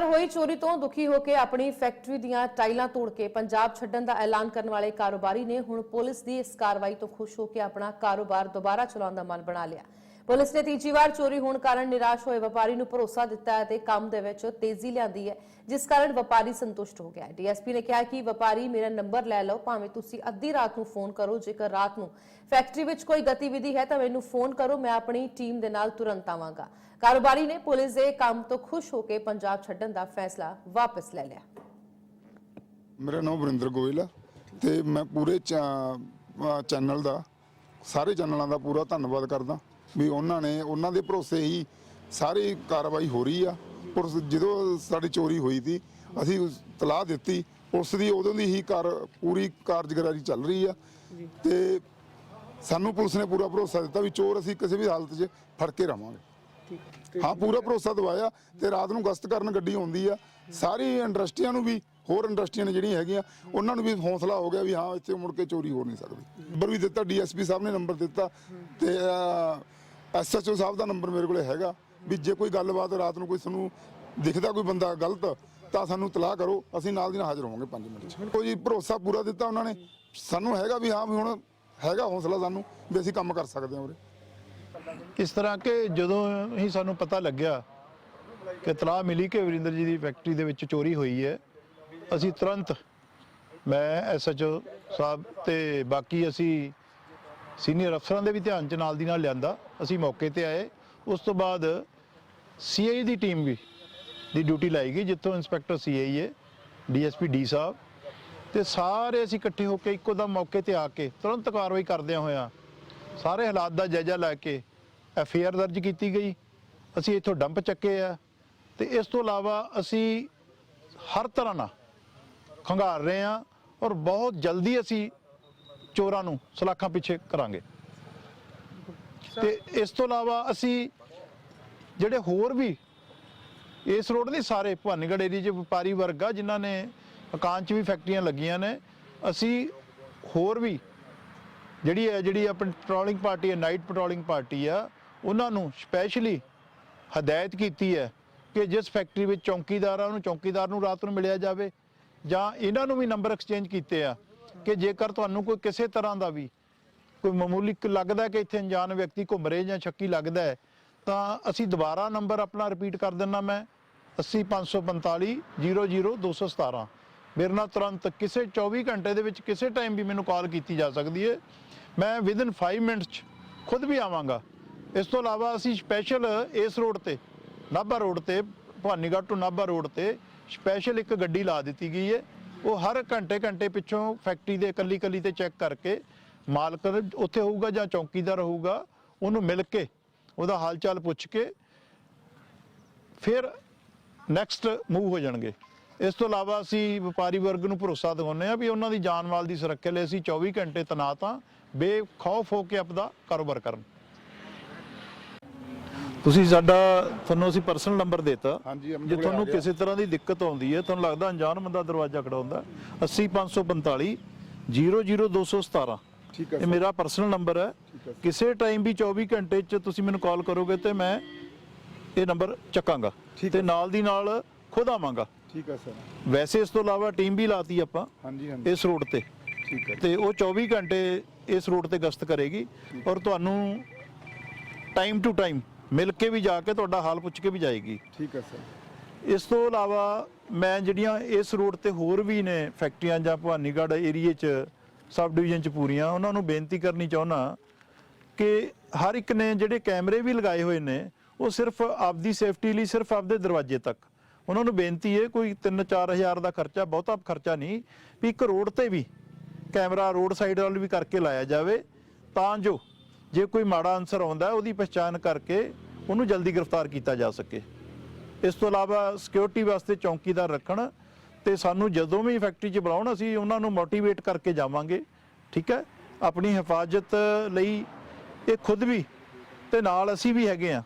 ਵਾਰ ਹੋਈ ਚੋਰੀ ਤੋਂ ਦੁਖੀ ਹੋ ਕੇ ਆਪਣੀ ਫੈਕਟਰੀ ਦੀਆਂ ਟਾਈਲਾਂ ਤੋੜ ਕੇ ਪੰਜਾਬ ਛੱਡਣ ਦਾ ਐਲਾਨ ਕਰਨ ਵਾਲੇ ਕਾਰੋਬਾਰੀ ਨੇ ਹੁਣ ਪੁਲਿਸ ਦੀ ਇਸ ਕਾਰਵਾਈ ਤੋਂ ਖੁਸ਼ ਹੋ ਕੇ ਆਪਣਾ ਕਾਰੋਬਾਰ ਦੁਬਾਰਾ ਚਲਾਉਣ ਦਾ ਮਨ ਬਣਾ ਲਿਆ। ਪੁਲਿਸ ਨੇ ਤੀਜੀ ਵਾਰ ਚੋਰੀ ਹੋਣ ਕਾਰਨ ਨਿਰਾਸ਼ ਹੋਏ ਵਪਾਰੀ ਨੂੰ ਭਰੋਸਾ ਦਿੱਤਾ ਹੈ ਤੇ ਕੰਮ ਦੇ ਵਿੱਚ ਤੇਜ਼ੀ ਲਿਆਂਦੀ ਹੈ, ਜਿਸ ਕਾਰਨ ਵਪਾਰੀ ਸੰਤੁਸ਼ਟ ਹੋ ਗਿਆ ਹੈ। ਡੀਐਸਪੀ ਨੇ ਕਿਹਾ ਕਿ ਵਪਾਰੀ, ਮੇਰਾ ਨੰਬਰ ਲੈ ਲਓ, ਭਾਵੇਂ ਤੁਸੀਂ ਅੱਧੀ ਰਾਤ ਨੂੰ ਫੋਨ ਕਰੋ, ਜੇਕਰ ਰਾਤ ਨੂੰ ਫੈਕਟਰੀ ਵਿੱਚ ਕੋਈ ਗਤੀਵਿਧੀ ਹੈ ਤਾਂ ਮੈਨੂੰ ਫੋਨ ਕਰੋ, ਮੈਂ ਆਪਣੀ ਟੀਮ ਦੇ ਨਾਲ ਤੁਰੰਤ ਆਵਾਂਗਾ। ਕਾਰੋਬਾਰੀ ਨੇ ਪੁਲਿਸ ਦੇ ਕੰਮ ਤੋਂ ਖੁਸ਼ ਹੋ ਕੇ ਪੰਜਾਬ ਛੱਡਣ ਦਾ ਫੈਸਲਾ ਵਾਪਸ ਲੈ ਲਿਆ। ਮੇਰਾ ਨਾਮ ਵਰਿੰਦਰ ਗੋਇਲ ਆ ਤੇ ਮੈਂ ਪੂਰੇ ਚੈਨਲ ਦਾ, ਸਾਰੇ ਚੈਨਲਾਂ ਦਾ ਪੂਰਾ ਧੰਨਵਾਦ ਕਰਦਾ। ਵੀ ਉਹਨਾਂ ਨੇ ਉਹਨਾਂ ਦੇ ਭਰੋਸੇ ਹੀ ਸਾਰੀ ਕਾਰਵਾਈ ਹੋ ਰਹੀ ਆ। ਪੁਲਿਸ ਜਦੋਂ ਸਾਡੀ ਚੋਰੀ ਹੋਈ ਸੀ ਅਸੀਂ ਤਲਾਹ ਦਿੱਤੀ ਪੁਲਿਸ ਦੀ ਉਦੋਂ ਦੀ ਹੀ ਕਾਰ ਪੂਰੀ ਕਾਰਜਗਰਾਰੀ ਚੱਲ ਰਹੀ ਆ। ਤੇ ਸਾਨੂੰ ਪੁਲਿਸ ਨੇ ਪੂਰਾ ਭਰੋਸਾ ਦਿੱਤਾ ਵੀ ਚੋਰ ਅਸੀਂ ਕਿਸੇ ਵੀ ਹਾਲਤ 'ਚ ਫੜ ਕੇ ਰਵਾਂਗੇ। ਹਾਂ ਪੂਰਾ ਭਰੋਸਾ ਦਵਾਇਆ ਤੇ ਰਾਤ ਨੂੰ ਗਸ਼ਤ ਕਰਨ ਗੱਡੀ ਆਉਂਦੀ ਆ। ਸਾਰੀ ਇੰਡਸਟਰੀਆਂ ਨੂੰ ਵੀ ਹੋਰ ਇੰਡਸਟਰੀਆਂ ਨੇ ਜਿਹੜੀਆਂ ਹੈਗੀਆਂ ਉਹਨਾਂ ਨੂੰ ਵੀ ਹੌਸਲਾ ਹੋ ਗਿਆ ਵੀ ਹਾਂ ਇੱਥੇ ਮੁੜ ਕੇ ਚੋਰੀ ਹੋ ਨਹੀਂ ਸਕਦੀ। ਨੰਬਰ ਵੀ ਦਿੱਤਾ ਡੀਐਸਪੀ ਸਾਹਿਬ ਨੇ ਨੰਬਰ ਦਿੱਤਾ ਤੇ ਐਸਐਚਓ ਸਾਹਿਬ ਦਾ ਨੰਬਰ ਮੇਰੇ ਕੋਲੇ ਹੈਗਾ ਵੀ ਜੇ ਕੋਈ ਗੱਲਬਾਤ ਰਾਤ ਨੂੰ ਕੋਈ ਸਾਨੂੰ ਦਿਖਦਾ ਕੋਈ ਬੰਦਾ ਗਲਤ, ਤਾਂ ਸਾਨੂੰ ਤਲਾਹ ਕਰੋ, ਅਸੀਂ ਨਾਲ ਦੀ ਨਾਲ ਹਾਜ਼ਰ ਹੋਵਾਂਗੇ 5 ਮਿੰਟ 'ਚ। ਕੋਈ ਭਰੋਸਾ ਪੂਰਾ ਦਿੱਤਾ ਉਹਨਾਂ ਨੇ, ਸਾਨੂੰ ਹੈਗਾ ਵੀ ਹਾਂ, ਵੀ ਹੁਣ ਹੈਗਾ ਹੌਸਲਾ ਸਾਨੂੰ, ਵੀ ਅਸੀਂ ਕੰਮ ਕਰ ਸਕਦੇ ਹਾਂ ਉਰੇ। ਇਸ ਤਰ੍ਹਾਂ ਕਿ ਜਦੋਂ ਹੀ ਸਾਨੂੰ ਪਤਾ ਲੱਗਿਆ ਕਿ ਤਲਾਹ ਮਿਲੀ ਕਿ ਵਰਿੰਦਰ ਜੀ ਦੀ ਫੈਕਟਰੀ ਦੇ ਵਿੱਚ ਚੋਰੀ ਹੋਈ ਹੈ, ਅਸੀਂ ਤੁਰੰਤ ਮੈਂ ਐਸਐਚਓ ਸਾਹਿਬ ਤੇ ਬਾਕੀ ਅਸੀਂ ਸੀਨੀਅਰ ਅਫਸਰਾਂ ਦੇ ਵੀ ਧਿਆਨ ਚ ਨਾਲ ਦੀ ਨਾਲ ਲਿਆਂਦਾ। ਅਸੀਂ ਮੌਕੇ ਤੇ ਆਏ। ਉਸ ਤੋਂ ਬਾਅਦ ਸੀਆਈ ਦੀ ਟੀਮ ਵੀ ਦੀ ਡਿਊਟੀ ਲਾਈ ਗਈ, ਜਿੱਥੋਂ ਇੰਸਪੈਕਟਰ ਸੀਆਈ ਹੈ ਡੀਐਸਪੀ ਡੀ ਸਾਹਿਬ। ਤੇ ਸਾਰੇ ਅਸੀਂ ਇਕੱਠੇ ਹੋ ਕੇ ਇੱਕੋ ਦਮ ਮੌਕੇ ਤੇ ਆ ਕੇ ਤੁਰੰਤ ਕਾਰਵਾਈ ਕਰਦਿਆਂ ਹੋਇਆਂ ਸਾਰੇ ਹਾਲਾਤ ਦਾ ਜਾਇਜ਼ਾ ਲੈ ਕੇ ਐਫ ਆਰ ਦਰਜ ਕੀਤੀ ਗਈ। ਅਸੀਂ ਇੱਥੋਂ ਡੰਪ ਚੱਕੇ ਆ ਤੇ ਇਸ ਤੋਂ ਇਲਾਵਾ ਅਸੀਂ ਹਰ ਤਰ੍ਹਾਂ ਨਾਲ ਖੰਗਾਰ ਰਹੇ ਆ ਔਰ ਬਹੁਤ ਜਲਦੀ ਅਸੀਂ ਚੋਰਾਂ ਨੂੰ ਸਲਾਖਾਂ ਪਿੱਛੇ ਕਰਾਂਗੇ। ਤੇ ਇਸ ਤੋਂ ਇਲਾਵਾ ਅਸੀਂ ਜਿਹੜੇ ਹੋਰ ਵੀ ਇਸ ਰੋਡ ਦੇ ਸਾਰੇ ਭਵਾਨੀਗੜ੍ਹ ਏਰੀਏ 'ਚ ਵਪਾਰੀ ਵਰਗ ਆ, ਜਿਨ੍ਹਾਂ ਨੇ ਮਕਾਨ 'ਚ ਵੀ ਫੈਕਟਰੀਆਂ ਲੱਗੀਆਂ ਨੇ, ਅਸੀਂ ਹੋਰ ਵੀ ਜਿਹੜੀ ਹੈ, ਜਿਹੜੀ ਆਪਣੀ ਪੈਟਰੋਲਿੰਗ ਪਾਰਟੀ ਹੈ ਨਾਈਟ ਪੈਟਰੋਲਿੰਗ ਪਾਰਟੀ ਆ, ਉਹਨਾਂ ਨੂੰ ਸਪੈਸ਼ਲੀ ਹਦਾਇਤ ਕੀਤੀ ਹੈ ਕਿ ਜਿਸ ਫੈਕਟਰੀ ਵਿੱਚ ਚੌਕੀਦਾਰ ਆ, ਉਹਨੂੰ ਚੌਕੀਦਾਰ ਨੂੰ ਰਾਤ ਨੂੰ ਮਿਲਿਆ ਜਾਵੇ ਜਾਂ ਇਹਨਾਂ ਨੂੰ ਵੀ ਨੰਬਰ ਐਕਸਚੇਂਜ ਕੀਤੇ ਆ ਕਿ ਜੇਕਰ ਤੁਹਾਨੂੰ ਕੋਈ ਕਿਸੇ ਤਰ੍ਹਾਂ ਦਾ ਵੀ ਕੋਈ ਮਾਮੂਲੀ ਲੱਗਦਾ ਕਿ ਇੱਥੇ ਅਣਜਾਣ ਵਿਅਕਤੀ ਘੁੰਮ ਰਹੇ ਜਾਂ ਸ਼ੱਕੀ ਲੱਗਦਾ ਹੈ, ਤਾਂ ਅਸੀਂ ਦੁਬਾਰਾ ਨੰਬਰ ਆਪਣਾ ਰਿਪੀਟ ਕਰ ਦਿੰਨਾ ਮੈਂ 80545 00217 ਮੇਰੇ ਨਾਲ ਤੁਰੰਤ ਕਿਸੇ 24 ਘੰਟੇ ਦੇ ਵਿੱਚ ਕਿਸੇ ਟਾਈਮ ਵੀ ਮੈਨੂੰ ਕਾਲ ਕੀਤੀ ਜਾ ਸਕਦੀ ਹੈ। ਮੈਂ ਵਿਦਨ 5 ਮਿੰਟਸ ਚ ਖੁਦ ਵੀ ਆਵਾਂਗਾ। ਇਸ ਤੋਂ ਇਲਾਵਾ ਅਸੀਂ ਸਪੈਸ਼ਲ ਇਸ ਰੋਡ ਤੇ, ਨਾਭਾ ਰੋਡ ਤੇ, ਭਵਾਨੀਗੜ੍ਹ ਤੋਂ ਨਾਭਾ ਰੋਡ ਤੇ ਸਪੈਸ਼ਲ ਇੱਕ ਗੱਡੀ ਲਾ ਦਿੱਤੀ ਗਈ ਹੈ। ਉਹ ਹਰ ਘੰਟੇ ਘੰਟੇ ਪਿੱਛੋਂ ਫੈਕਟਰੀ ਦੇ ਇਕੱਲੀ ਇਕੱਲੀ ਤੇ ਚੈੱਕ ਕਰਕੇ ਮਾਲਕ ਉੱਥੇ ਹੋਊਗਾ ਜਾਂ ਚੌਕੀਦਾਰ ਹੋਊਗਾ, ਉਹਨੂੰ ਮਿਲ ਕੇ ਉਹਦਾ ਹਾਲ ਚਾਲ ਪੁੱਛ ਕੇ ਫਿਰ ਨੈਕਸਟ ਮੂਵ ਹੋ ਜਾਣਗੇ। ਇਸ ਤੋਂ ਇਲਾਵਾ ਅਸੀਂ ਵਪਾਰੀ ਵਰਗ ਨੂੰ ਭਰੋਸਾ ਦਿਵਾਉਂਦੇ ਆ ਵੀ ਉਹਨਾਂ ਦੀ ਜਾਨ ਮਾਲ ਦੀ ਸੁਰੱਖਿਆ ਲਈ ਅਸੀਂ 24 ਘੰਟੇ ਤੈਨਾਤ ਹਾਂ ਬੇਖੌਫ ਹੋ ਕੇ ਆਪਦਾ ਕਾਰੋਬਾਰ ਕਰਨ। ਤੁਸੀਂ ਸਾਡਾ ਤੁਹਾਨੂੰ ਅਸੀਂ ਪਰਸਨਲ ਨੰਬਰ ਦਿੱਤਾ। ਹਾਂਜੀ, ਜੇ ਤੁਹਾਨੂੰ। ਕਿਸੇ ਤਰ੍ਹਾਂ ਦੀ ਦਿੱਕਤ ਆਉਂਦੀ ਹੈ ਤੁਹਾਨੂੰ ਲੱਗਦਾ ਅਣਜਾਣ ਬੰਦਾ ਦਰਵਾਜ਼ਾ ਖੜਾਉਂਦਾ 80545 00217 ਠੀਕ ਹੈ ਇਹ ਮੇਰਾ ਪਰਸਨਲ ਨੰਬਰ ਹੈ। ਕਿਸੇ ਟਾਈਮ ਵੀ 24 ਘੰਟੇ ਚ ਤੁਸੀਂ ਮੈਨੂੰ ਕਾਲ ਕਰੋਗੇ ਤੇ ਮੈਂ ਇਹ ਨੰਬਰ ਚੱਕਾਂਗਾ ਤੇ ਨਾਲ ਦੀ ਨਾਲ ਖੁਦ ਆਵਾਂਗਾ। ਠੀਕ ਹੈ ਸਰ। ਵੈਸੇ ਇਸ ਤੋਂ ਇਲਾਵਾ ਟੀਮ ਵੀ ਲਾਤੀ ਆਪਾਂ ਹਾਂਜੀ ਹਾਂਜੀ। ਇਸ ਰੋਡ ਤੇ। ਠੀਕ ਹੈ। ਤੇ ਉਹ 24 ਘੰਟੇ ਇਸ ਰੋਡ ਤੇ ਗਸ਼ਤ ਕਰੇਗੀ ਔਰ ਤੁਹਾਨੂੰ ਟਾਈਮ ਟੂ ਟਾਈਮ ਮਿਲ ਕੇ ਵੀ ਜਾ ਕੇ ਤੁਹਾਡਾ ਹਾਲ ਪੁੱਛ ਕੇ ਵੀ ਜਾਏਗੀ। ਠੀਕ ਹੈ ਸਰ। ਇਸ ਤੋਂ ਇਲਾਵਾ ਮੈਂ ਜਿਹੜੀਆਂ ਇਸ ਰੋਡ ਤੇ ਹੋਰ ਵੀ ਨੇ ਫੈਕਟਰੀਆਂ ਜਾਂ ਭਵਾਨੀਗੜ੍ਹ ਏਰੀਏ 'ਚ ਸਬ ਡਿਵੀਜ਼ਨ 'ਚ ਪੂਰੀਆਂ ਉਹਨਾਂ ਨੂੰ ਬੇਨਤੀ ਕਰਨੀ ਚਾਹੁੰਦਾ ਕਿ ਹਰ ਇੱਕ ਨੇ ਜਿਹੜੇ ਕੈਮਰੇ ਵੀ ਲਗਾਏ ਹੋਏ ਨੇ ਉਹ ਸਿਰਫ ਆਪਦੀ ਸੇਫਟੀ ਲਈ ਸਿਰਫ ਆਪਦੇ ਦਰਵਾਜ਼ੇ ਤੱਕ। ਉਹਨਾਂ ਨੂੰ ਬੇਨਤੀ ਹੈ ਕੋਈ 3-4 ਹਜ਼ਾਰ ਦਾ ਖਰਚਾ ਬਹੁਤਾ ਖਰਚਾ ਨਹੀਂ ਵੀ ਇੱਕ ਰੋਡ ਤੇ ਵੀ ਕੈਮਰਾ ਰੋਡ ਸਾਈਡ ਵੱਲ ਵੀ ਕਰਕੇ ਲਾਇਆ ਜਾਵੇ ਤਾਂ ਜੋ ਜੇ ਕੋਈ ਮਾੜਾ ਅਨਸਰ ਆਉਂਦਾ ਉਹਦੀ ਪਛਾਣ ਕਰਕੇ ਉਹਨੂੰ ਜਲਦੀ ਗ੍ਰਿਫਤਾਰ ਕੀਤਾ ਜਾ ਸਕੇ। ਇਸ ਤੋਂ ਇਲਾਵਾ ਸਿਕਿਉਰਿਟੀ ਵਾਸਤੇ ਚੌਕੀਦਾਰ ਰੱਖਣ ਤੇ ਸਾਨੂੰ ਜਦੋਂ ਵੀ ਫੈਕਟਰੀ 'ਚ ਬੁਲਾਉਣ, ਅਸੀਂ ਉਹਨਾਂ ਨੂੰ ਮੋਟੀਵੇਟ ਕਰਕੇ ਜਾਵਾਂਗੇ, ਠੀਕ ਹੈ? ਆਪਣੀ ਹਿਫਾਜ਼ਤ ਲਈ ਇਹ ਖੁਦ ਵੀ ਤੇ ਨਾਲ ਅਸੀਂ ਵੀ ਹੈਗੇ ਆ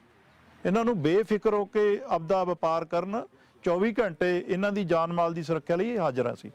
ਇਹਨਾਂ ਨੂੰ ਬੇਫਿਕਰ ਹੋ ਕੇ ਆਪਦਾ ਵਪਾਰ ਕਰਨ 24 ਘੰਟੇ ਇਹਨਾਂ ਦੀ ਜਾਨ ਮਾਲ ਦੀ ਸੁਰੱਖਿਆ ਲਈ ਹਾਜ਼ਰ ਹਾਂ ਅਸੀਂ।